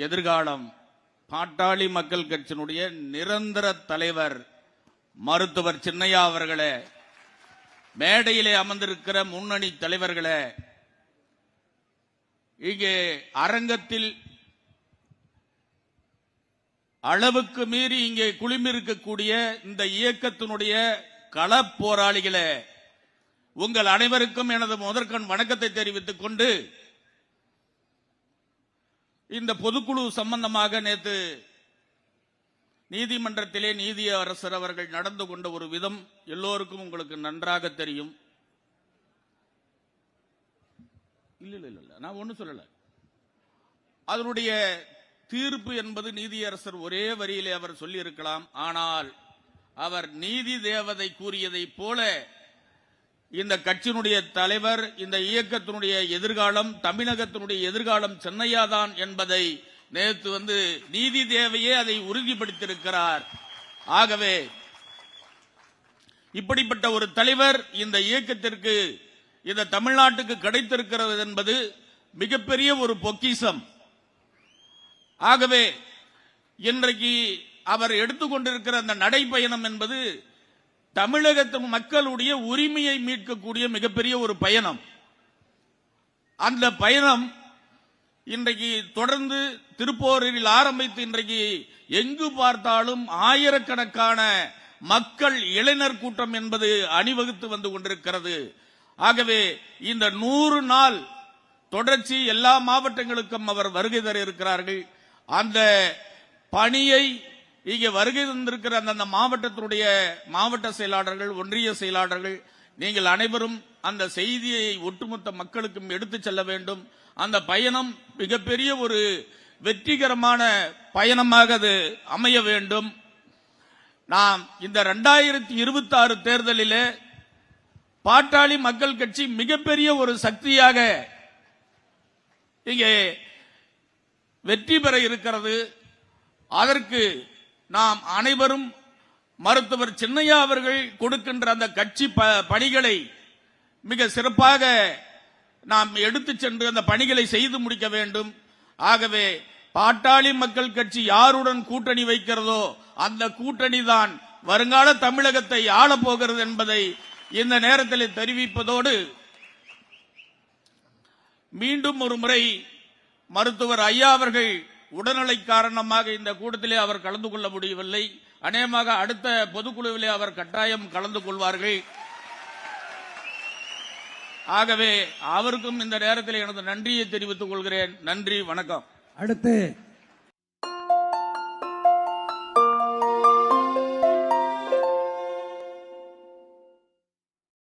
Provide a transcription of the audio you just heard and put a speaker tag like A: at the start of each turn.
A: எதிர்காலம். பாட்டாளி மக்கள் கட்சியினுடைய நிரந்தர தலைவர் மருத்துவர் சின்னையா அவர்களே மேடையிலே அமர்ந்திருக்கிற முன்னணி தலைவர்களே இங்கே அரங்கத்தில் அளவுக்கு மீறி இங்கே குளிமிருக்கக்கூடிய இந்த இயக்கத்தினுடைய களப் போராளிகளே உங்கள் அனைவருக்கும் எனது முதற்கண் வணக்கத்தை தெரிவித்துக் கொண்டு இந்த பொதுக்குழு சம்பந்தமாக நேற்று நீதிமன்றத்திலே நீதி அரசர் அவர்கள் நடந்து கொண்ட ஒரு விதம் எல்லோருக்கும் உங்களுக்கு நன்றாக தெரியும். இல்ல இல்ல இல்ல, நான் ஒன்றும் சொல்லல. அதனுடைய தீர்ப்பு என்பது நீதியரசர் ஒரே வரியிலே அவர் சொல்லியிருக்கலாம். ஆனால் அவர் நீதி தேவதை கூறியதைப் போல இந்த கட்சியினுடைய தலைவர் இந்த இயக்கத்தினுடைய எதிர்காலம் தமிழகத்தினுடைய எதிர்காலம் சென்னையாதான் என்பதை நேற்று வந்து நீதி தேவையே அதை உறுதிப்படுத்தியிருக்கிறார். ஆகவே இப்படிப்பட்ட ஒரு தலைவர் இந்த இயக்கத்திற்கு இந்த தமிழ்நாட்டுக்கு கிடைத்திருக்கிறது என்பது மிகப்பெரிய ஒரு பொக்கிசம். ஆகவே இன்றைக்கு அவர் எடுத்துக்கொண்டிருக்கிற அந்த நடைப்பயணம் என்பது தமிழகத்து மக்களுடைய உரிமையை மீட்கக்கூடிய மிகப்பெரிய ஒரு பயணம். அந்த பயணம் இன்றைக்கு தொடர்ந்து திருப்போரில் ஆரம்பித்து இன்றைக்கு எங்கு பார்த்தாலும் ஆயிரக்கணக்கான மக்கள் இளைஞர் கூட்டம் என்பது அணிவகுத்து வந்து கொண்டிருக்கிறது. ஆகவே இந்த நூறு நாள் தொடர்ச்சி எல்லா மாவட்டங்களுக்கும் அவர் வருகை தர இருக்கிறார்கள். அந்த பணியை இங்கே வருகை தந்திருக்கிற அந்தந்த மாவட்டத்தினுடைய மாவட்ட செயலாளர்கள் ஒன்றிய செயலாளர்கள் நீங்கள் அனைவரும் அந்த செய்தியை ஒட்டுமொத்த மக்களுக்கும் எடுத்துச் செல்ல வேண்டும். அந்த பயணம் மிகப்பெரிய ஒரு வெற்றிகரமான பயணமாக அது அமைய வேண்டும். நாம் இந்த ரெண்டாயிரத்தி இருபத்தி ஆறு தேர்தலிலே பாட்டாளி மக்கள் கட்சி மிகப்பெரிய ஒரு சக்தியாக இங்கே வெற்றி பெற இருக்கிறது. அதற்கு நாம் அனைவரும் மருத்துவர் சின்னையா அவர்கள் கொடுக்கின்ற அந்த கட்சி ப- பணிகளை மிக சிறப்பாக நாம் எடுத்துச் சென்று அந்த பணிகளை செய்து முடிக்க வேண்டும். ஆகவே பாட்டாளி மக்கள் கட்சி யாருடன் கூட்டணி வைக்கிறதோ அந்த கூட்டணி தான் வருங்கால தமிழகத்தை ஆளப் போகிறது என்பதை இந்த நேரத்தில் தெரிவிப்பதோடு மீண்டும் ஒரு முறை மருத்துவர் ஐயா அவர்கள் உடல்நிலை காரணமாக இந்த கூட்டத்திலே அவர் கலந்து கொள்ள முடியவில்லை. அநேகமாக அடுத்த பொதுக்குழுவிலே அவர் கட்டாயம் கலந்து கொள்வார்கள். ஆகவே அவருக்கும் இந்த நேரத்தில் எனது நன்றியை தெரிவித்துக் கொள்கிறேன். நன்றி வணக்கம்.
B: அடுத்து